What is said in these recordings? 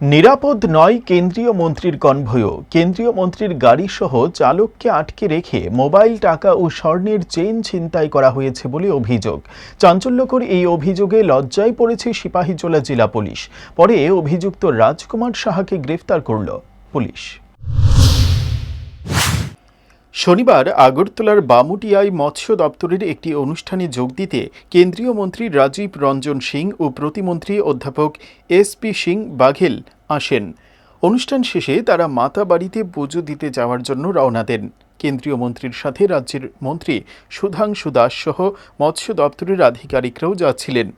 নিরাপদ নয় কেন্দ্রীয় মন্ত্রীর কনভয়ও। কেন্দ্রীয় মন্ত্রীর গাড়িসহ চালককে আটকে রেখে মোবাইল, টাকা ও স্বর্ণের চেন ছিনতাই করা হয়েছে বলে অভিযোগ। চাঞ্চল্যকর এই অভিযোগে লজ্জায় পড়েছে সিপাহীজোলা জেলা পুলিশ। পরে অভিযুক্ত রাজকুমার সাহাকে গ্রেফতার করল পুলিশ। শনিবার আগরতলার বামুটিয়ায় মৎস্য দপ্তরের একটি অনুষ্ঠানে যোগ দিতে কেন্দ্রীয় মন্ত্রী রাজীব রঞ্জন সিং ও প্রতিমন্ত্রী অধ্যাপক এস পি সিং বাঘেল আসেন। অনুষ্ঠান শেষে তারা মাতা বাড়িতে পুজো দিতে যাওয়ার জন্য রওনা দেন। কেন্দ্রীয় মন্ত্রীর সাথে রাজ্যের মন্ত্রী সুধাংশু দাস সহ মৎস্য দপ্তরের আধিকারিকরাও যাচ্ছিলেন।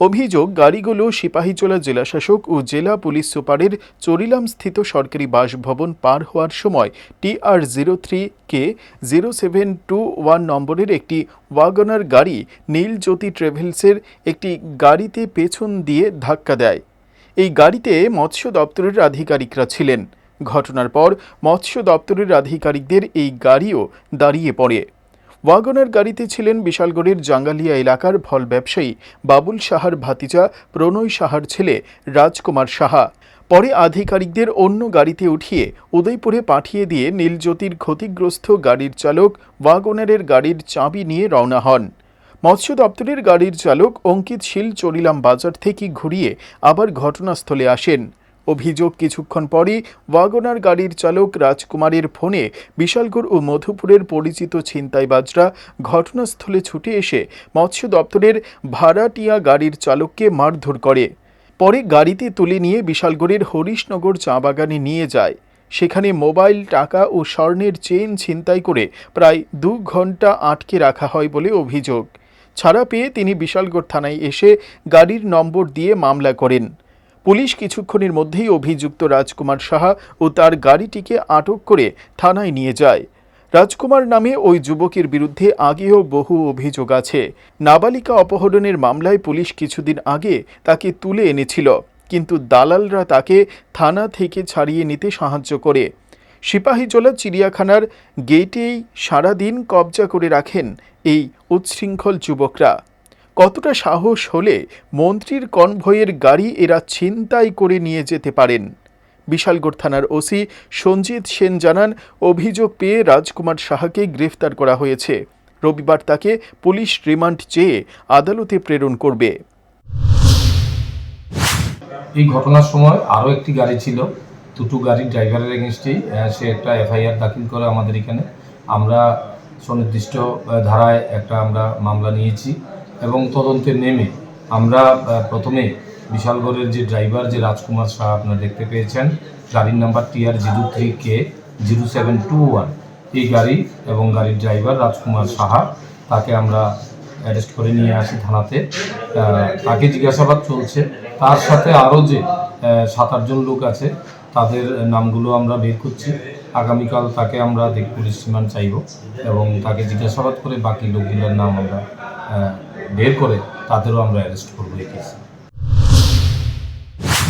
অভিযোগ, গাড়িগুলো সিপাহীজলা জেলাশাসক ও জেলা পুলিশ সুপারের চরিলাম স্থিত সরকারি বাসভবন পার হওয়ার সময় TR zero three K zero seven two one নম্বরের একটি ওয়াগনার গাড়ি নীল জ্যোতি ট্রেভেলসের একটি গাড়িতে পেছন দিয়ে ধাক্কা দেয়। এই গাড়িতে মৎস্য দপ্তরের আধিকারিকরা ছিলেন। ঘটনার পর মৎস্য দপ্তরের আধিকারিকদের এই গাড়িও দাঁড়িয়ে পড়ে। ওয়াগনার গাড়িতে ছিলেন বিশালগড়ের জাঙ্গালিয়া এলাকার ফল ব্যবসায়ী বাবুল সাহার ভাতিজা, প্রণয় সাহার ছেলে রাজকুমার সাহা। পরে আধিকারিকদের অন্য গাড়িতে উঠিয়ে উদয়পুরে পাঠিয়ে দিয়ে নীলজ্যোতির ক্ষতিগ্রস্ত গাড়ির চালক ওয়াগনারের গাড়ির চাবি নিয়ে রওনা হন। মৎস্য দপ্তরের গাড়ির চালক অঙ্কিত শীল চরিলাম বাজার থেকে ঘুরিয়ে আবার ঘটনাস্থলে আসেন। অভিযোগ কিছুক্ষণ পরই ওয়াগনার গাড়ির চালক রাজকুমারের ফোনে বিশালগড় ও মধুপুরের পরিচিত ছিনতাইবাজরা ঘটনাস্থলে ছুটে এসে মৎস্য দপ্তরের ভাড়াটিয়া গাড়ির চালককে মারধর করে। পরে গাড়িতে তুলে নিয়ে বিশালগড়ের হরিশনগর চা বাগানে নিয়ে যায়। সেখানে মোবাইল, টাকা ও স্বর্ণের চেন ছিনতাই করে প্রায় দু ঘণ্টা আটকে রাখা হয় বলে অভিযোগ। ছাড়া পেয়ে তিনি বিশালগড় থানায় এসে গাড়ির নম্বর দিয়ে মামলা করেন। পুলিশ কিছুক্ষণের মধ্যেই অভিযুক্ত রাজকুমার সাহা ও তার গাড়িটিকে আটক করে থানায় নিয়ে যায়। রাজকুমার নামে ওই যুবকের বিরুদ্ধে আগেও বহু অভিযোগ আছে। নাবালিকা অপহরণের মামলায় পুলিশ কিছুদিন আগে তাকে তুলে এনেছিল, কিন্তু দালালরা তাকে থানা থেকে ছাড়িয়ে নিতে সাহায্য করে। সিপাহীজলা চিড়িয়াখানার গেটেই সারাদিন কবজা করে রাখেন এই উচ্ছৃঙ্খল যুবকরা। কতটা সাহস হলে মন্ত্রীর কনভয়ের গাড়ি এরা ছিনতাই করে নিয়ে যেতে পারেন? বিশালগড় থানার ওসি সঞ্জিত সেন জানান, অভিযোগ পেয়ে রাজকুমার সাহাকে গ্রেফতার করা হয়েছে। রবিবার তাকে পুলিশ রিমান্ড চেয়ে আদালতে প্রেরণ করবে। এই ঘটনার সময় আরও একটি গাড়ি ছিল। দুটো গাড়ির ড্রাইভারের এগেনস্টেই সে একটা এফআইআর দাখিল করে আমাদের এখানে। আমরা সুনির্দিষ্ট ধারায় একটা আমরা মামলা নিয়েছি। এবং তদন্তে নেমে আমরা প্রথমে বিশালগড়ের যে ড্রাইভার, যে রাজকুমার শাহ আপনারা দেখতে পেয়েছেন, গাড়ির number TR zero three K zero seven two one. এই গাড়ি এবং গাড়ির ড্রাইভার রাজকুমার সাহা, তাকে আমরা অ্যারেস্ট করে নিয়ে আসি থানাতে। তাকে জিজ্ঞাসাবাদ চলছে। তার সাথে আরও যে সাত আটজন লোক আছে, তাদের নামগুলো আমরা বের করছি। আগামীকাল তাকে আমরা পুলিশ রিমান্ড চাইব এবং তাকে জিজ্ঞাসাবাদ করে বাকি লোকগুলোর নাম আমরা বের করে তাদেরও আমরা অ্যারেস্ট করব এই কেসে